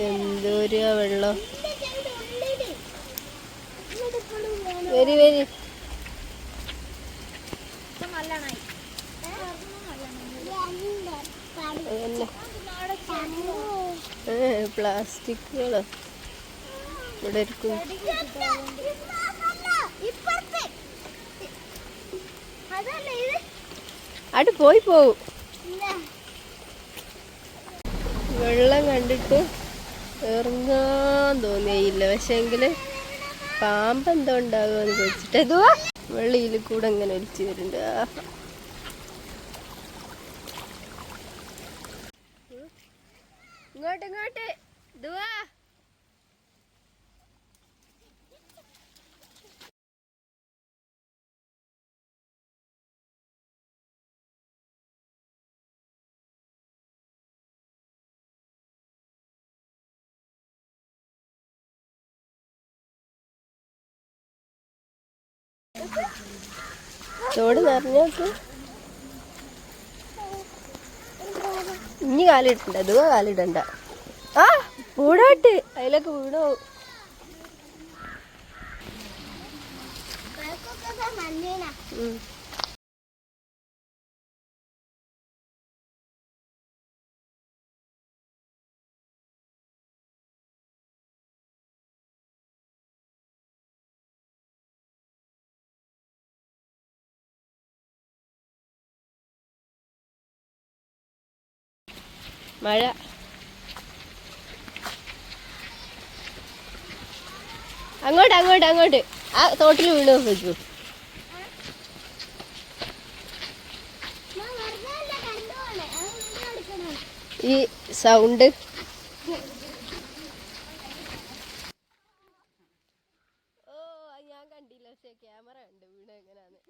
എന്തോരു വെള്ളം. വരി വരി. പ്ലാസ്റ്റിക്കുകളോ. ഇവിടെ ഇരിക്കും അവിടെ പോയി പോവും. വെള്ളം കണ്ടിട്ട് ഇറങ്ങാൻ തോന്നിയില്ല. പക്ഷെങ്കിൽ പാമ്പ് എന്തോ ഉണ്ടാകുമെന്ന് ചോദിച്ചിട്ട് അതുവാ വെള്ളിയിൽ കൂടെ ഇങ്ങനെ ഒലിച്ചു വരുന്നുണ്ട്. ഇങ്ങോട്ട് ഇങ്ങോട്ട്. ഇതുവാ തോട് നിറഞ്ഞോക്ക് ഇനി കാലിടണ്ട അതുവാ കാലിടണ്ട. ആ കൂടാട്ട് അതിലൊക്കെ വീണോ ഉം. മഴ. അങ്ങോട്ട് അങ്ങോട്ട് അങ്ങോട്ട്. ആ തോട്ടിൽ വീണു നോക്കൂ ഈ സൗണ്ട്. ഓ ഞാൻ കണ്ടില്ല. പക്ഷേ ക്യാമറ ഉണ്ട്. വീണ് എങ്ങനെയാന്ന്